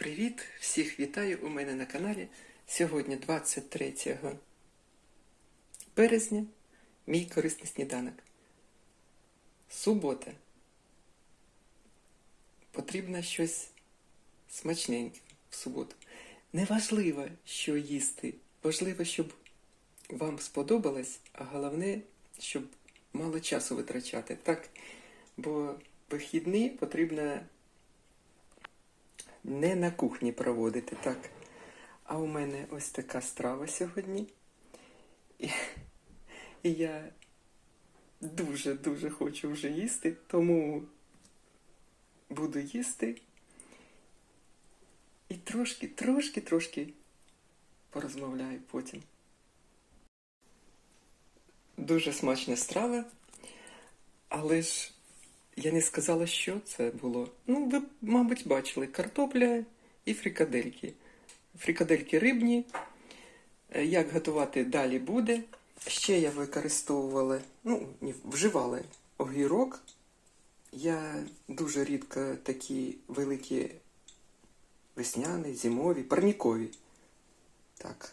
Привіт! Всіх вітаю у мене на каналі. Сьогодні 23 березня. Мій корисний сніданок. Субота. Потрібно щось смачненьке в суботу. Неважливо, що їсти. Важливо, щоб вам сподобалось, а головне, щоб мало часу витрачати. Так, бо вихідні потрібно не на кухні проводити, так. А у мене ось така страва сьогодні. І, і я дуже-дуже хочу вже їсти, тому буду їсти. І трошки, трошки, трошки порозмовляю потім. Дуже смачна страва, але ж я не сказала, що це було. Ну, ви, мабуть, бачили картопля і фрикадельки. Фрикадельки рибні. Е, Як готувати далі буде. Ще я використовувала, ну, вживала огірок. Я дуже рідко такі великі весняні, зимові, парнікові. Так,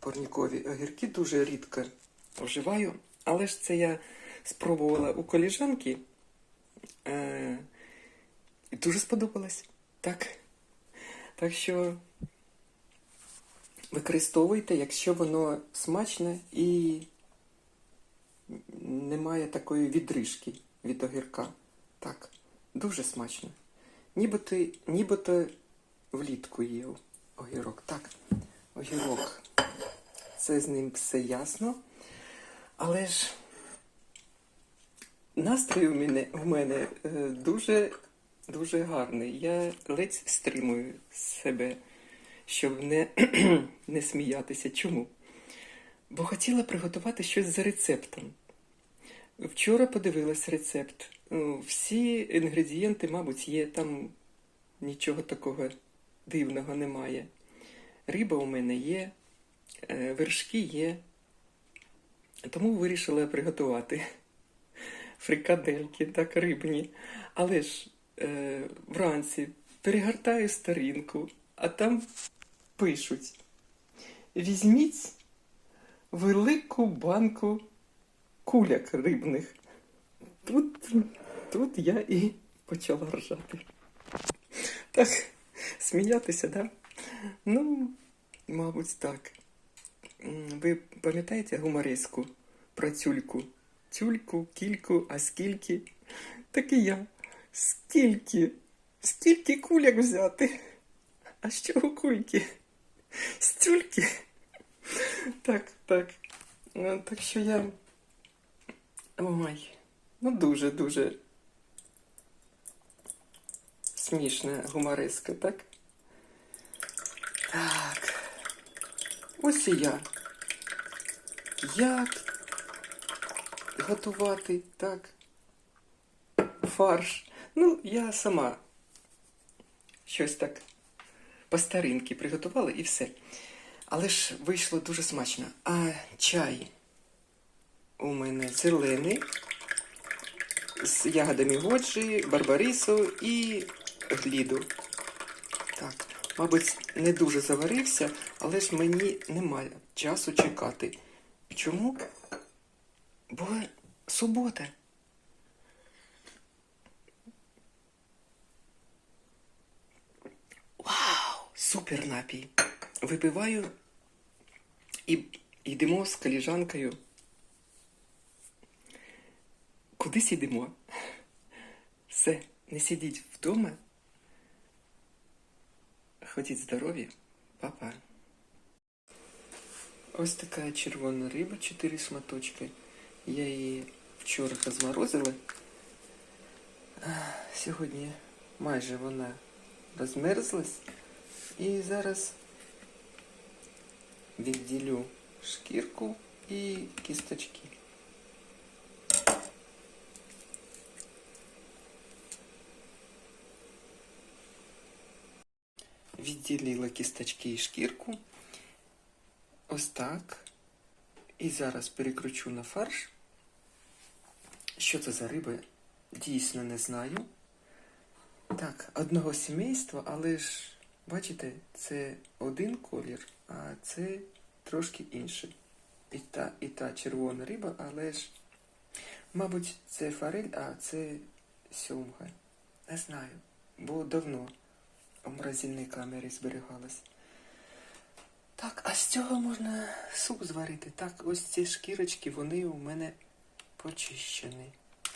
парнікові огірки дуже рідко вживаю, але ж це я спробувала у коліжанки. Е, і дуже сподобалось. Так. Так що використовуйте, якщо воно смачне і немає такої відрижки від огірка. Так, дуже смачно. Нібито, нібито влітку їв огірок. Так, огірок. Це з ним все ясно. Але ж настрій у мене, у мене е, дуже, дуже гарний. Я ледь стримую себе, щоб не, не сміятися. Чому? Бо хотіла приготувати щось за рецептом. Вчора подивилась рецепт. Ну, Всі інгредієнти, мабуть, є, там нічого такого дивного немає. Риба у мене є, е, вершки є. Тому вирішила приготувати фрикадельки, так рибні. Але ж е, вранці перегортаю сторінку, а там пишуть: візьміть велику банку куляк рибних. Тут, тут я і почала ржати. Так, сміятися, да? Ну, мабуть, так. Ви пам'ятаєте гумореску про тюльку? Тюльку, кільку, а скільки? Так і я. Скільки? Скільки куляк взяти? А з чого кульки? З тюльки? Так, так. Ну, Так що я. Ой, ну дуже-дуже смішна гумореска, так? Так. Ось і я. Як готувати так? Фарш. Ну, я сама щось так по старинки приготувала і все. Але ж вийшло дуже смачно. А чай у мене зелений з ягодами годжі, барбарису і гліду. Так, мабуть, не дуже заварився, але ж мені немає часу чекати. Чому? Бо субота. Вау! Супер напій. Випиваю і йдемо з коліжанкою. Кудись йдемо. Все, не сидіть вдома. Ходіть здорові, Па-па. Ось така червона риба, 4 шматочки. Я її вчора розморозила. Сьогодні майже вона розмерзлась. І зараз відділю шкірку і кісточки. Відділила кісточки і шкірку. Ось так. І зараз перекручу на фарш. Що це за риба? Дійсно не знаю. Так, одного сімейства, але ж Бачите, це один колір, а це трошки інший. І та, і та червона риба, але ж, мабуть, це форель, а це сьомга. Не знаю, бо давно у морозильній камері зберігалась. Так, а з цього можна суп зварити. Так, ось ці шкірочки, вони у мене почищені.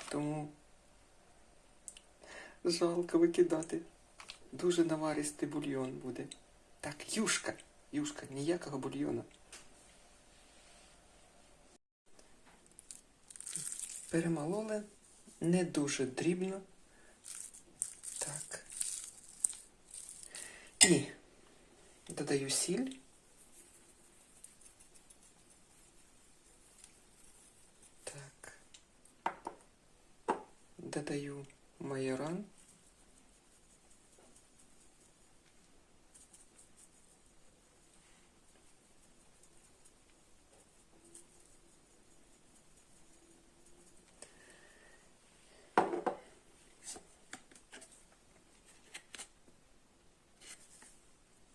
Тому жалко викидати. Дуже наваристий бульйон буде. Так, юшка. Юшка, ніякого бульйону. Перемололи не дуже дрібно. Так. І додаю сіль. Так. Додаю майоран.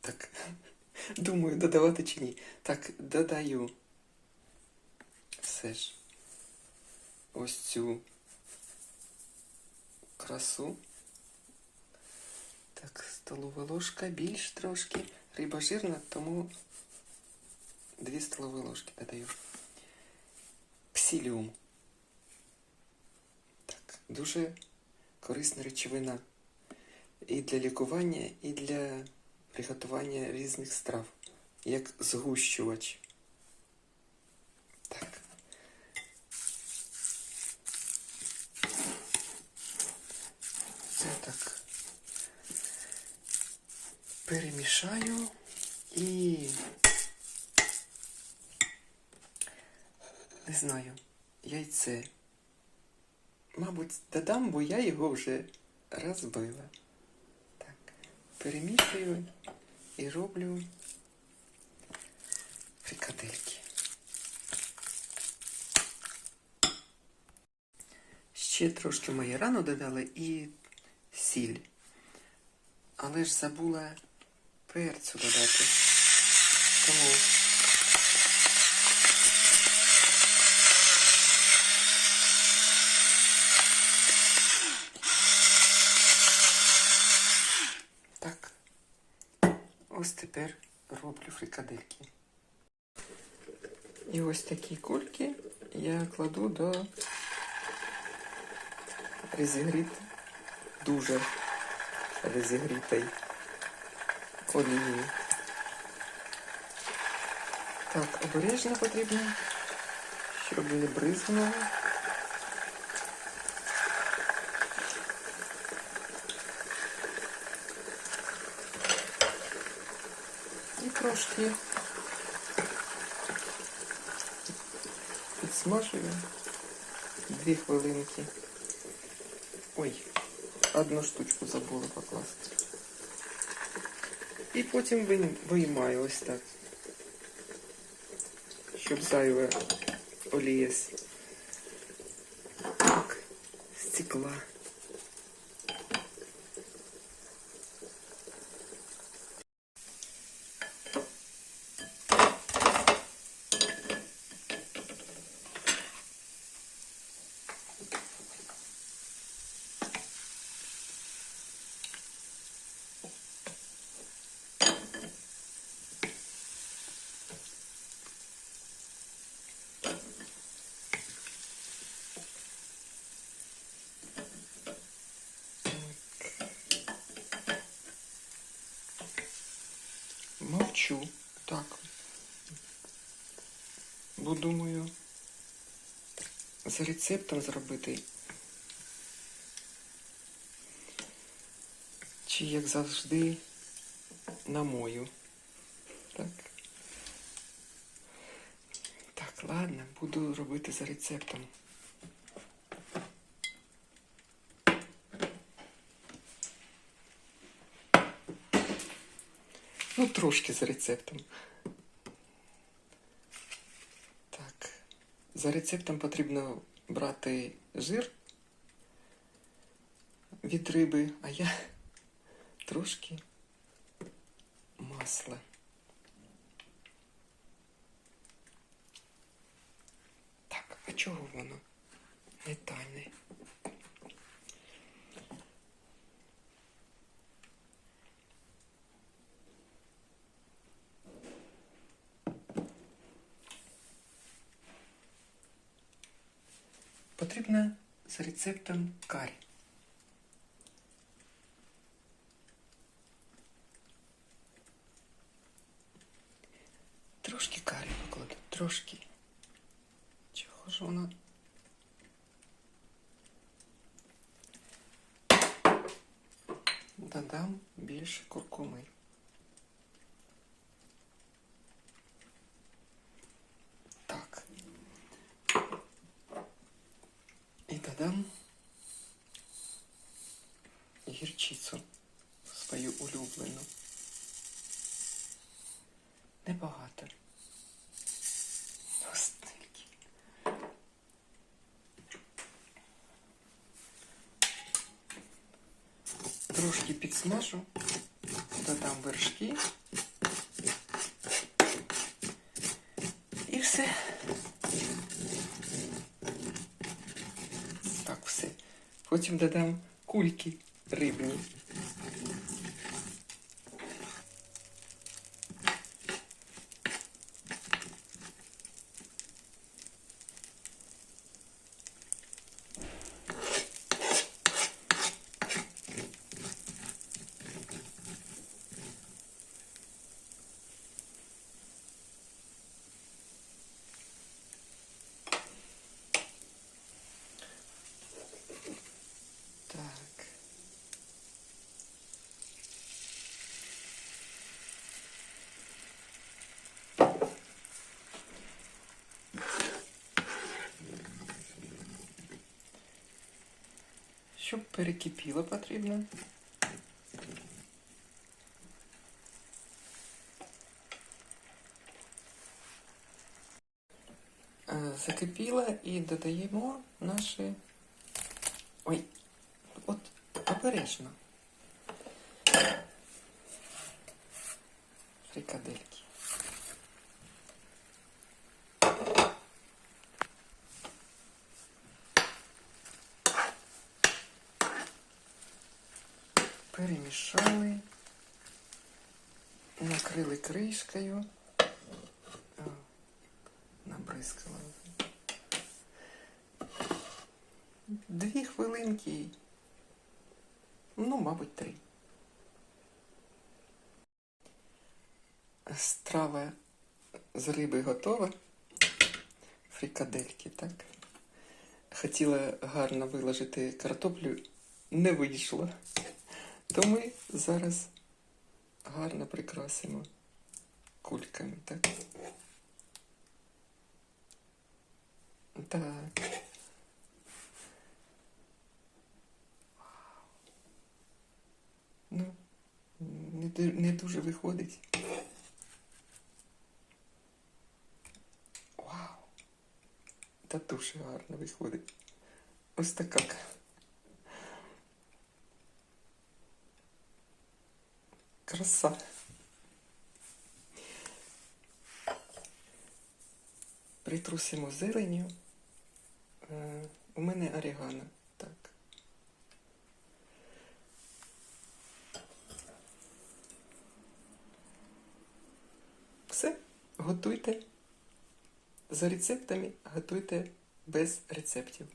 Так. Думаю, додавати чи ні. Так, додаю. Все ж. Ось цю красу. Так, столова ложка більш трошки. Риба жирна, тому дві столові ложки додаю. Псиліум. Так, дуже корисна речовина. І для лікування, і для приготування різних страв, як згущувач. Так. Це так. Перемішаю і не знаю, яйце. Мабуть, додам, бо я його вже розбила. Так, перемішую і роблю фрикадельки. Ще трошки майорану додали і сіль. Але ж забула перцю додати. Тому так. Ось тепер роблю фрикадельки. І ось такі кульки я кладу до розігріт дуже розігрітої олії. Так, обережно потрібно, щоб не бризнуло. І трошки підсмажую дві хвилинки. Ой, одну штучку забула покласти. І потім вий- виймаю ось так. Щоб зайве олія так, стекла. Мовчу. Так. Бо думаю, за рецептом зробити. Чи як завжди намою. Так. Так, ладно, буду робити за рецептом. Ну, трошки за рецептом. Так. За рецептом потрібно брати жир від риби, а я трошки масла. Так, а чого воно не тайне? Потрібно за рецептом карі. Трошки карі покладу, трошки. Чого ж воно? Додам більше куркуми. Трошки підсмажу, додам вершки. І все. Так, все. Потім додам кульки рибні. Так. Щоб перекипіло потрібно. Е, Закипіло і додаємо наші. Ой, от обережно. Фрикадельки. Перемішали, накрили кришкою, набризкала. Дві хвилинки. Ну, мабуть, три. Страва з риби готова. Фрикадельки, так. Хотіла гарно виложити картоплю, не вийшло. То ми зараз гарно прикрасимо кульками, так? Так. Ну, не, не дуже виходить. Вау! Та дуже гарно виходить. Ось така. Краса. Притрусимо зеленню. Е, У мене орегано. Так. Все, готуйте. За рецептами готуйте без рецептів.